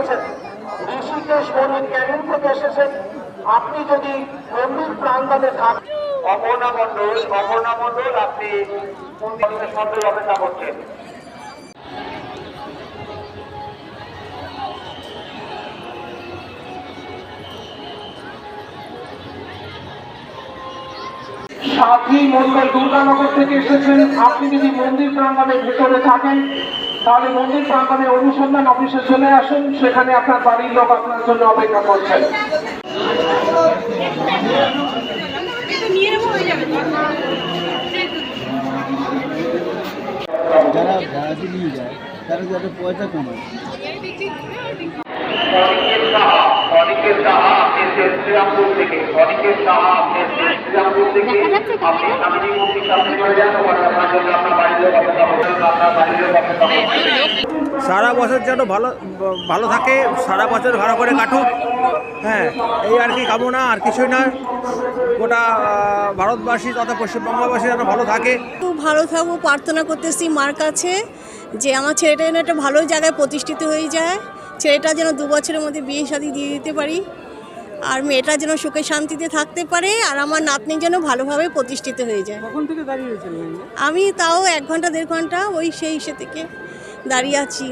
এসেছেন। ঋষিকেশ মন্দির ক্যানিং থেকে এসেছেন। আপনি যদি মন্দির প্রাঙ্গণে থাকেন অপর্ণা মন্ডল অপর্ণা মন্ডল আপনি মন্দির সন্দেহ অপেক্ষা করছেন সাথী মন্ডল দুর্গানগর থেকে এসেছেন। আপনি যদি মন্দির প্রাঙ্গণের ভেতরে থাকেন তাহলে মন্দির প্রাঙ্গণে অনুসন্ধান অফিসে চলে আসুন। সেখানে আপনার বাড়ির লোক আপনার জন্য অপেক্ষা করছেন। যারা ভাড়াতে নিয়ে যায় তারা যাতে পয়সা কমায়। শ্রীরামপুর থেকে অনিকেত সাহা শ্রীরামপুর থেকে আপনি স্বামীজি মন্দির সামনে চলে যান ওখানে আপনার জন্য আপনার বাড়ির লোক অপেক্ষা করছেন আপনার বাড়ির লোক অপেক্ষা করছেন সারা বছর যেন ভালো ভালো থাকে সারা বছর ভালো করে কাটুক হ্যাঁ এই আর কি কামনা আর কিছুই নয় গোটা ভারতবাসী তথা পশ্চিমবঙ্গবাসী যেন ভালো থাকে। খুব ভালো থাকব প্রার্থনা করতেছি মার কাছে যে আমার ছেলেটা যেন একটা ভালো জায়গায় প্রতিষ্ঠিত হয়ে যায় ছেলেটা যেন দু বছরের মধ্যে বিয়ে শাদি দিয়ে দিতে পারি। আর মেয়েটা যেন সুখে শান্তিতে থাকতে পারে আর আমার নাতনি যেন ভালোভাবে প্রতিষ্ঠিত হয়ে যায়। কখন থেকে দাঁড়িয়ে আমি তাও এক ঘণ্টা দেড় ঘণ্টা ওই সেই সে থেকে দাঁড়িয়ে আছি।